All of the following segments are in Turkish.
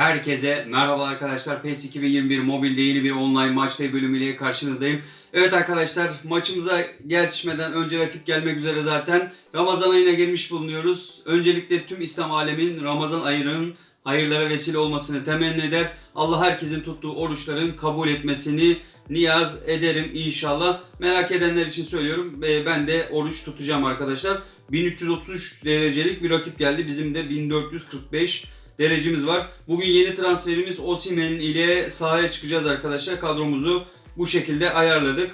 Herkese merhaba arkadaşlar. PES 2021 mobilde yeni bir online maçtay bölümüyle karşınızdayım. Evet arkadaşlar maçımıza geçmeden önce rakip gelmek üzere zaten Ramazan ayına girmiş bulunuyoruz. Öncelikle tüm İslam alemin Ramazan ayının hayırlara vesile olmasını temenni eder. Allah herkesin tuttuğu oruçların kabul etmesini niyaz ederim inşallah. Merak edenler için söylüyorum. Ee, Ben de oruç tutacağım arkadaşlar. 1333 derecelik bir rakip geldi. Bizim de 1445 derecemiz var. Bugün yeni transferimiz Osimhen ile sahaya çıkacağız arkadaşlar. Kadromuzu bu şekilde ayarladık.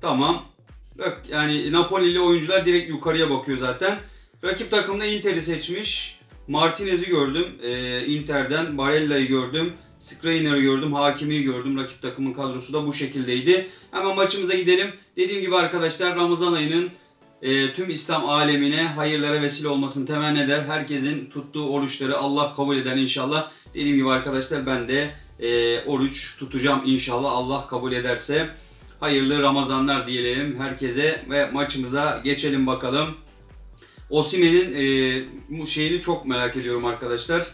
Tamam. Bak yani Napoli'li oyuncular direkt yukarıya bakıyor zaten. Rakip takımda Inter'i seçmiş. Martinez'i gördüm. Ee, Inter'den Barella'yı gördüm. Skriniar'ı gördüm. Hakimi'yi gördüm. Rakip takımın kadrosu da bu şekildeydi. Hemen maçımıza gidelim. Dediğim gibi arkadaşlar Ramazan ayının e, tüm İslam alemine hayırlara vesile olmasını temenni eder. Herkesin tuttuğu oruçları Allah kabul eder inşallah. Dediğim gibi arkadaşlar ben de e, oruç tutacağım inşallah Allah kabul ederse. Hayırlı Ramazanlar diyelim herkese ve maçımıza geçelim bakalım. Osimhen'in e, şeyini çok merak ediyorum arkadaşlar.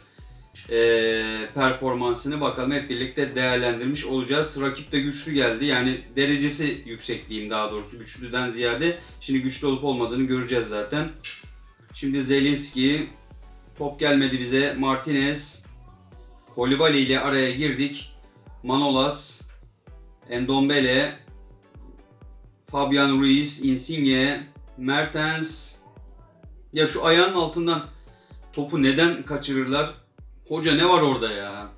E, performansını bakalım hep birlikte değerlendirmiş olacağız. Rakip de güçlü geldi. Yani derecesi yüksek diyeyim daha doğrusu güçlüden ziyade. Şimdi güçlü olup olmadığını göreceğiz zaten. Şimdi Zelinski top gelmedi bize. Martinez Kolibali ile araya girdik. Manolas Endombele Fabian Ruiz, Insigne, Mertens. Ya şu ayağın altından topu neden kaçırırlar? Hoca ne var orada ya?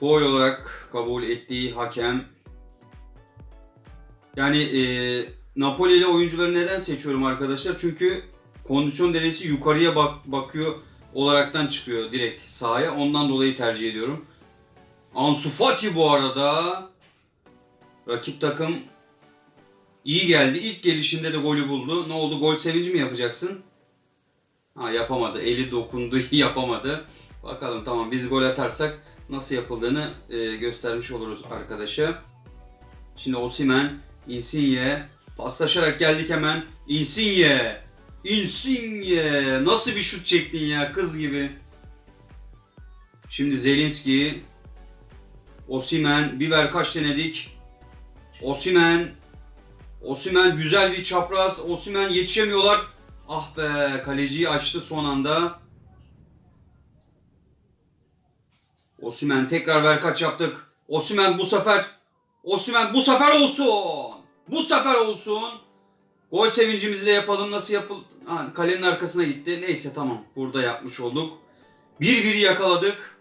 Foul olarak kabul ettiği hakem. Yani e, Napoli'li oyuncuları neden seçiyorum arkadaşlar? Çünkü kondisyon derecesi yukarıya bak bakıyor olaraktan çıkıyor direkt sahaya. Ondan dolayı tercih ediyorum. Ansu Fati bu arada. Rakip takım iyi geldi. İlk gelişinde de golü buldu. Ne oldu? Gol sevinci mi yapacaksın? Ha yapamadı. Eli dokundu, yapamadı. Bakalım tamam biz gol atarsak nasıl yapıldığını e, göstermiş oluruz arkadaşa. Şimdi Osimhen, Insigne paslaşarak geldik hemen. Insigne! Insigne! Nasıl bir şut çektin ya kız gibi. Şimdi Zelinski, Osimhen, bir ver kaç denedik. Osimhen, Osimhen güzel bir çapraz. Osimhen yetişemiyorlar. Ah be kaleciyi açtı son anda. Osimhen tekrar ver kaç yaptık. Osimhen bu sefer Osimhen bu sefer olsun. Bu sefer olsun. Gol sevincimizi de yapalım. Nasıl yapıl... Ha, kalenin arkasına gitti. Neyse tamam. Burada yapmış olduk. Bir biri yakaladık.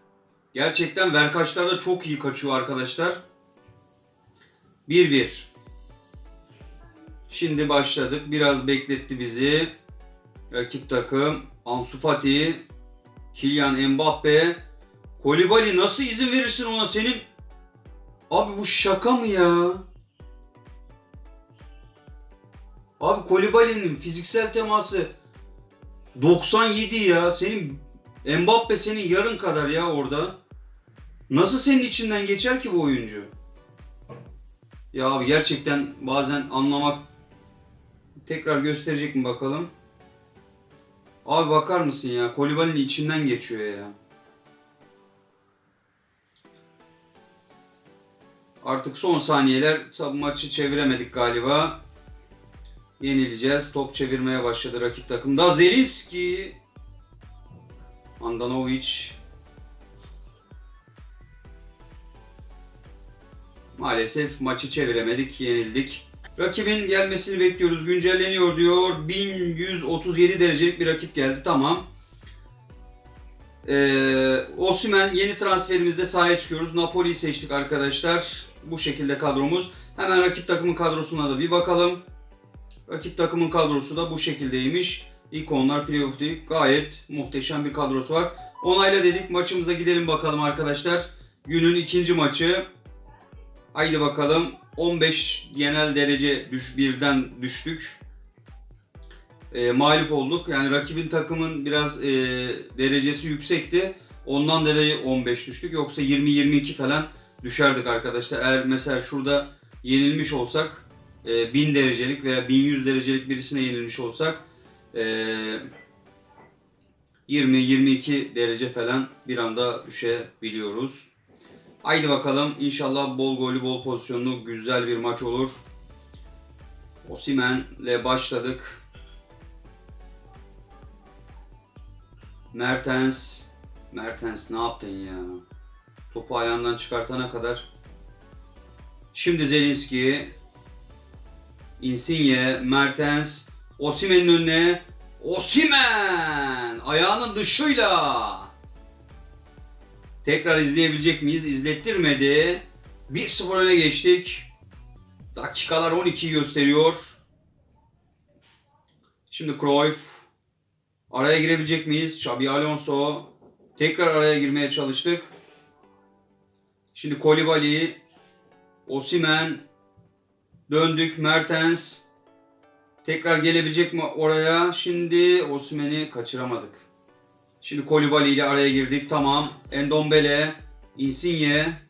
Gerçekten Verkaçlar da çok iyi kaçıyor arkadaşlar. 1-1. Şimdi başladık. Biraz bekletti bizi. Rakip takım. Ansu Fati. Kylian Mbappe. Kolibali nasıl izin verirsin ona senin? Abi bu şaka mı ya? Abi Kolibali'nin fiziksel teması 97 ya. Senin Mbappe senin yarın kadar ya orada. Nasıl senin içinden geçer ki bu oyuncu? Ya abi gerçekten bazen anlamak tekrar gösterecek mi bakalım? Abi bakar mısın ya? Kolibali'nin içinden geçiyor ya. Artık son saniyeler tabi maçı çeviremedik galiba. Yenileceğiz. Top çevirmeye başladı rakip takımda. Zelinski. Andanovic. Maalesef maçı çeviremedik. Yenildik. Rakibin gelmesini bekliyoruz. Güncelleniyor diyor. 1137 derecelik bir rakip geldi. Tamam. Ee, Osimhen yeni transferimizde sahaya çıkıyoruz. Napoli'yi seçtik arkadaşlar. Bu şekilde kadromuz. Hemen rakip takımın kadrosuna da bir bakalım. Rakip takımın kadrosu da bu şekildeymiş. İkonlar playoff değil. Gayet muhteşem bir kadrosu var. Onayla dedik. Maçımıza gidelim bakalım arkadaşlar. Günün ikinci maçı. Haydi bakalım. 15 genel derece düş, birden düştük. E, mağlup olduk. Yani rakibin takımın biraz e, derecesi yüksekti. Ondan dolayı 15 düştük. Yoksa 20-22 falan düşerdik arkadaşlar. Eğer mesela şurada yenilmiş olsak e, 1000 derecelik veya 1100 derecelik birisine yenilmiş olsak e, 20-22 derece falan bir anda düşebiliyoruz. Haydi bakalım inşallah bol golü bol pozisyonlu güzel bir maç olur. Osimen'le başladık. Mertens. Mertens ne yaptın ya? Topu ayağından çıkartana kadar. Şimdi Zelinski. Insigne, Mertens, Osimen'in önüne. Osimen! Ayağının dışıyla. Tekrar izleyebilecek miyiz? İzlettirmedi. 1-0 öne geçtik. Dakikalar 12'yi gösteriyor. Şimdi Cruyff. Araya girebilecek miyiz? Xabi Alonso. Tekrar araya girmeye çalıştık. Şimdi Kolibali. Osimen. Döndük. Mertens. Tekrar gelebilecek mi oraya? Şimdi Osimen'i kaçıramadık. Şimdi Kolibali ile araya girdik. Tamam. Endombele. Insigne.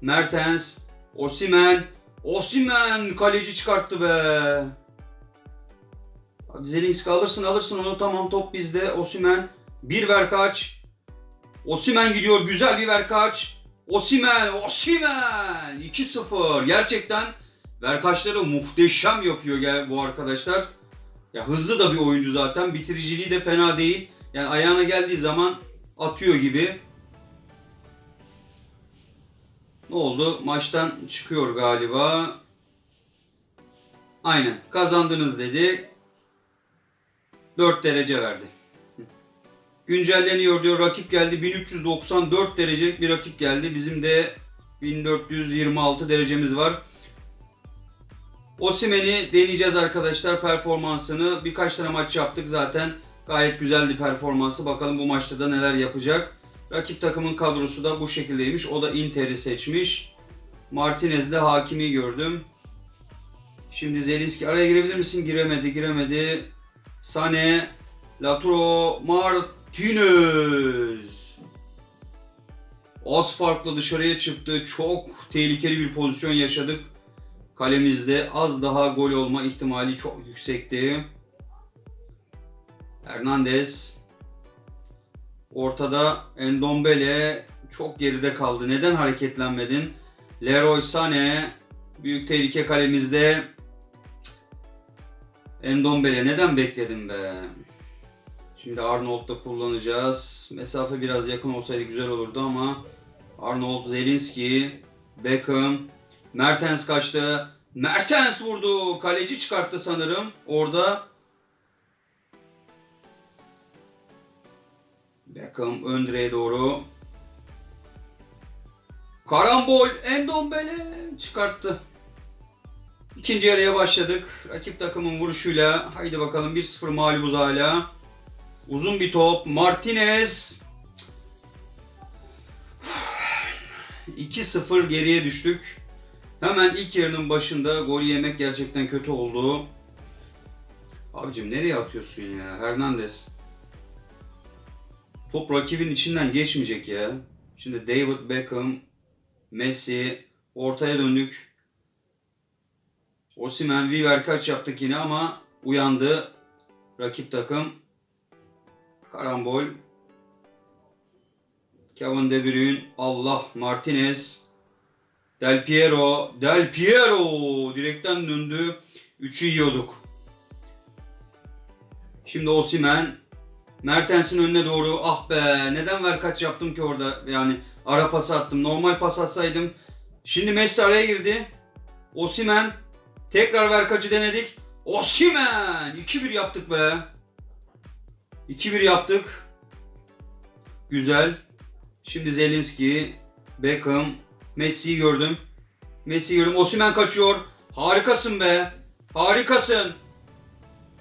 Mertens. Osimen. Osimen kaleci çıkarttı be. Zelinski alırsın alırsın onu. Tamam top bizde. Osimen. Bir ver kaç. Osimen gidiyor. Güzel bir ver kaç. Osimen. Osimen. 2-0. Gerçekten verkaçları muhteşem yapıyor bu arkadaşlar. Ya hızlı da bir oyuncu zaten. Bitiriciliği de fena değil. Yani ayağına geldiği zaman atıyor gibi. Ne oldu? Maçtan çıkıyor galiba. Aynen. Kazandınız dedi. 4 derece verdi. Güncelleniyor diyor. Rakip geldi. 1394 derecelik bir rakip geldi. Bizim de 1426 derecemiz var. Osimen'i deneyeceğiz arkadaşlar performansını. Birkaç tane maç yaptık zaten. Gayet güzeldi performansı. Bakalım bu maçta da neler yapacak. Rakip takımın kadrosu da bu şekildeymiş. O da Inter'i seçmiş. Martinez'de Hakimi gördüm. Şimdi Zelinski araya girebilir misin? Giremedi, giremedi. Sane, Laturo, Martinez. Az farklı dışarıya çıktı. Çok tehlikeli bir pozisyon yaşadık. Kalemizde az daha gol olma ihtimali çok yüksekti. Hernandez. Ortada Endombele çok geride kaldı. Neden hareketlenmedin? Leroy Sané büyük tehlike kalemizde. Endombele neden bekledin be? Şimdi Arnold'da kullanacağız. Mesafe biraz yakın olsaydı güzel olurdu ama Arnold, Zelinski, Beckham, Mertens kaçtı. Mertens vurdu. Kaleci çıkarttı sanırım. Orada Beckham ön direğe doğru. Karambol Endombele çıkarttı. İkinci yarıya başladık. Rakip takımın vuruşuyla. Haydi bakalım 1-0 mağlubuz hala. Uzun bir top. Martinez. 2-0 geriye düştük. Hemen ilk yarının başında gol yemek gerçekten kötü oldu. Abicim nereye atıyorsun ya? Hernandez. Top rakibin içinden geçmeyecek ya. Şimdi David Beckham, Messi, ortaya döndük. Osimhen, Viver kaç yaptık yine ama uyandı rakip takım. Karambol. Kevin De Bruyne, Allah, Martinez, Del Piero, Del Piero direkten döndü. 3'ü yiyorduk. Şimdi Osimhen, Mertens'in önüne doğru ah be neden ver kaç yaptım ki orada yani ara pas attım normal pas atsaydım. Şimdi Messi araya girdi. Osimen tekrar ver kaçı denedik. Osimen 2-1 yaptık be. 2-1 yaptık. Güzel. Şimdi Zelinski, Beckham, Messi'yi gördüm. Messi'yi gördüm. Osimen kaçıyor. Harikasın be. Harikasın.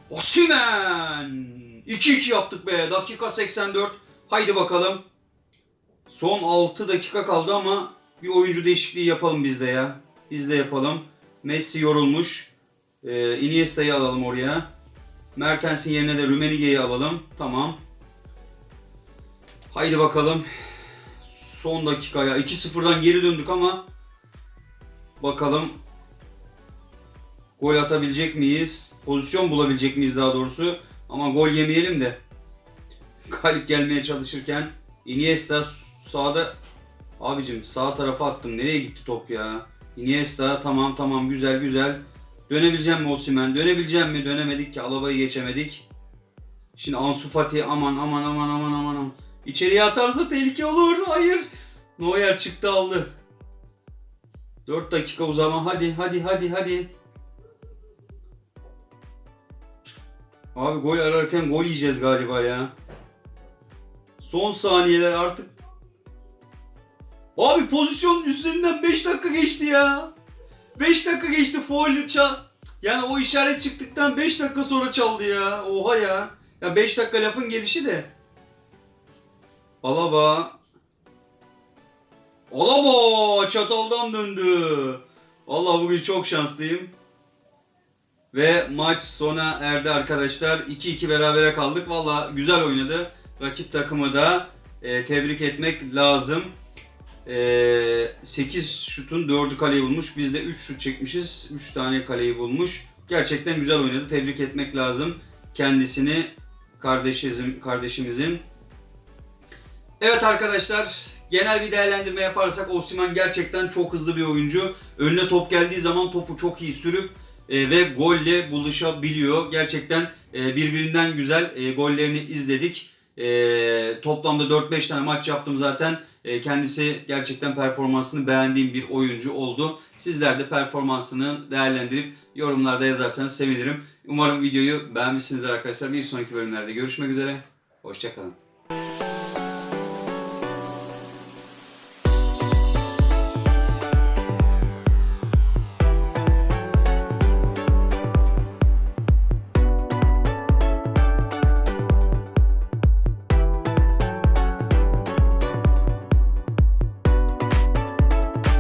Osimen. 2-2 yaptık be. Dakika 84. Haydi bakalım. Son 6 dakika kaldı ama bir oyuncu değişikliği yapalım biz de ya. Biz de yapalım. Messi yorulmuş. Ee, Iniesta'yı alalım oraya. Mertens'in yerine de Rummenigge'yi alalım. Tamam. Haydi bakalım. Son dakikaya 2-0'dan geri döndük ama bakalım gol atabilecek miyiz? Pozisyon bulabilecek miyiz daha doğrusu? Ama gol yemeyelim de galip gelmeye çalışırken Iniesta sağda abicim sağ tarafa attım. Nereye gitti top ya? Iniesta tamam tamam güzel güzel. Dönebileceğim mi Osimhen? Dönebileceğim mi? Dönemedik ki Alaba'yı geçemedik. Şimdi Ansu Fati aman aman aman aman aman aman. İçeriye atarsa tehlike olur. Hayır. Neuer çıktı aldı. 4 dakika uzama. Hadi hadi hadi hadi. Abi gol ararken gol yiyeceğiz galiba ya. Son saniyeler artık. Abi pozisyon üzerinden 5 dakika geçti ya. 5 dakika geçti foul çal. Yani o işaret çıktıktan 5 dakika sonra çaldı ya. Oha ya. Ya 5 dakika lafın gelişi de. Alaba. Alaba çataldan döndü. Vallahi bugün çok şanslıyım. Ve maç sona erdi arkadaşlar. 2-2 berabere kaldık. Valla güzel oynadı. Rakip takımı da e, tebrik etmek lazım. E, 8 şutun 4'ü kaleyi bulmuş. Biz de 3 şut çekmişiz. 3 tane kaleyi bulmuş. Gerçekten güzel oynadı. Tebrik etmek lazım kendisini kardeşizim, kardeşimizin. Evet arkadaşlar genel bir değerlendirme yaparsak Osimhen gerçekten çok hızlı bir oyuncu. Önüne top geldiği zaman topu çok iyi sürüp e, ve golle buluşabiliyor. Gerçekten e, birbirinden güzel e, gollerini izledik. Toplamda 4-5 tane maç yaptım zaten. Kendisi gerçekten performansını beğendiğim bir oyuncu oldu. Sizler de performansını değerlendirip yorumlarda yazarsanız sevinirim. Umarım videoyu beğenmişsinizdir arkadaşlar. Bir sonraki bölümlerde görüşmek üzere. Hoşçakalın.